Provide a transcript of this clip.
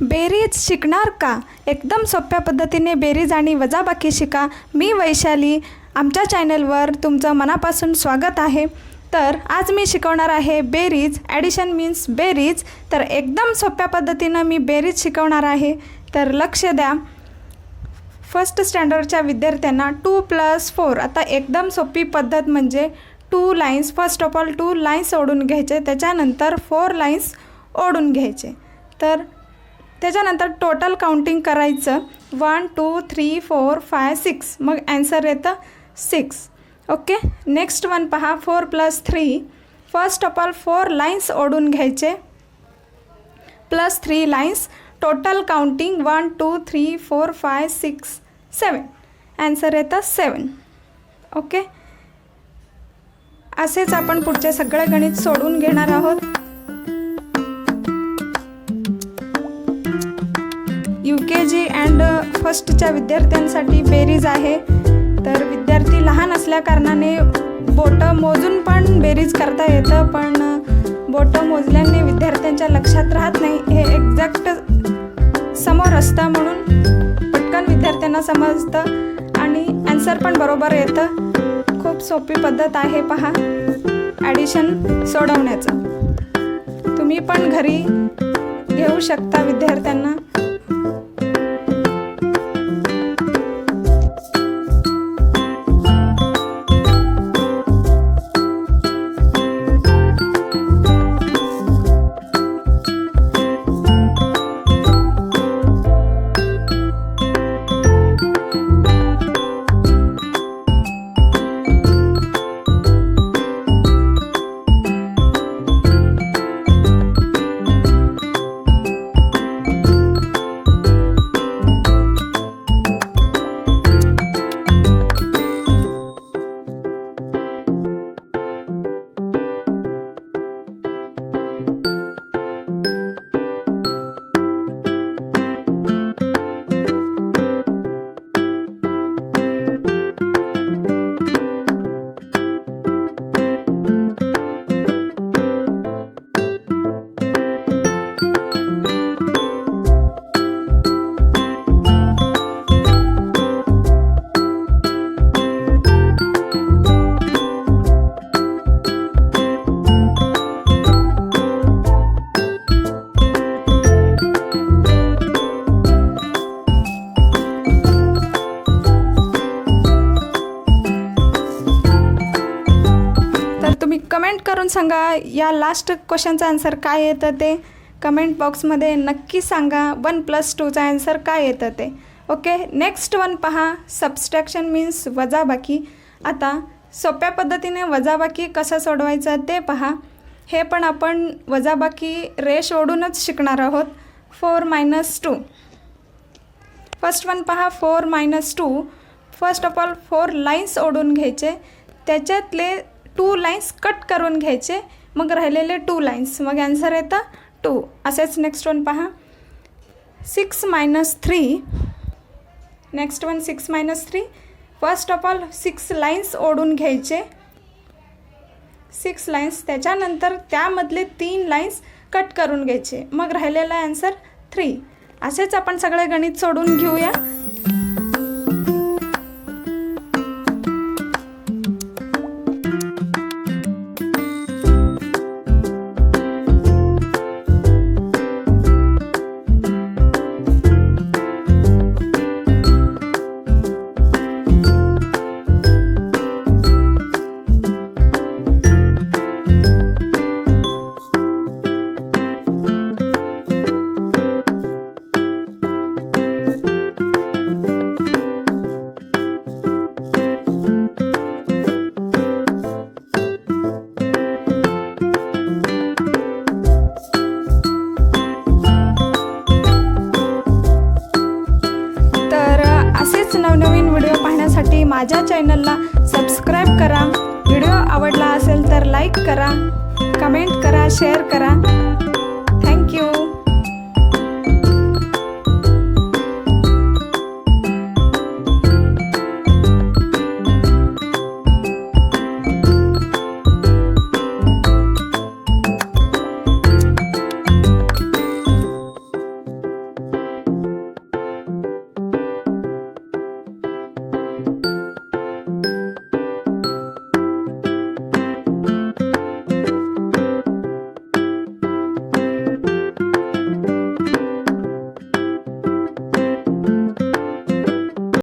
बेरीज शिकणार का? एकदम सोप्या पद्धतीने बेरीज आणि वजाबाकी शिका. मी वैशाली. आमच्या चॅनलवर तुमचं मनापासून स्वागत आहे. तर आज मी शिकवणार आहे बेरीज. ॲडिशन मीन्स बेरीज. तर एकदम सोप्या पद्धतीनं मी बेरीज शिकवणार आहे. तर लक्ष द्या. फर्स्ट स्टँडर्डच्या विद्यार्थ्यांना टू प्लस फोर आता एकदम सोपी पद्धत म्हणजे two lines first of all two lines ओढून घ्यायचे. त्याच्यानंतर फोर लाईन्स ओढून घ्यायचे. तर त्याच्यानंतर टोटल काउंटिंग करायचं. One two three four five six मग ॲन्सर येतं सिक्स ओके नेक्स्ट वन पहा four plus three first of all four lines ओढून घ्यायचे. Plus three lines total counting one two three four five six seven answer येतं seven okay असेच आपण पुढचे सगळे गणित सोडून घेणार आहोत. यू के जी अँड फर्स्टच्या विद्यार्थ्यांसाठी बेरीज आहे. तर विद्यार्थी लहान असल्याकारणाने बोटं मोजून पण बेरीज करता येतं पण uh, बोटं मोजल्याने विद्यार्थ्यांच्या लक्षात राहत नाही. हे एक्झॅक्ट समोर असतं म्हणून पटकन विद्यार्थ्यांना समजतं आणि ॲन्सर पण बरोबर येतं. खूप सोपी पद्धत आहे पहा. ॲडिशन सोडवण्याचं. तुम्ही पण घरी घेऊ शकता विद्यार्थ्यांना? करून सांगा. या लास्ट क्वेश्चनचा आन्सर काय येतं ते? कमेंट बॉक्समध्ये नक्की सांगा. वन प्लस टूचा आन्सर काय येतं ते? ओके नेक्स्ट वन पहा. सबस्ट्रॅक्शन मीन्स वजाबाकी. आता सोप्या पद्धतीने वजाबाकी कसं सोडवायचं ते पहा. हे पण आपण वजाबाकी रेश ओढूनच शिकणार आहोत. Four minus two first one पहा. Four minus two first of all four lines ओढून घ्यायचे. त्याच्यातले टू लाईन्स कट करून घ्यायचे. मग राहिलेले टू लाईन्स मग ॲन्सर येतं टू असेच नेक्स्ट वन पहा. Six minus three next one six minus three first of all six lines ओढून घ्यायचे. सिक्स लाईन्स त्याच्यानंतर त्यामधले तीन लाईन्स कट करून घ्यायचे. मग राहिलेला ॲन्सर थ्री असेच आपण सगळे गणित सोडून घेऊया. माझ्या चॅनलला सबस्क्राईब करा. व्हिडिओ आवडला असेल तर लाईक करा. कमेंट करा शेअर करा.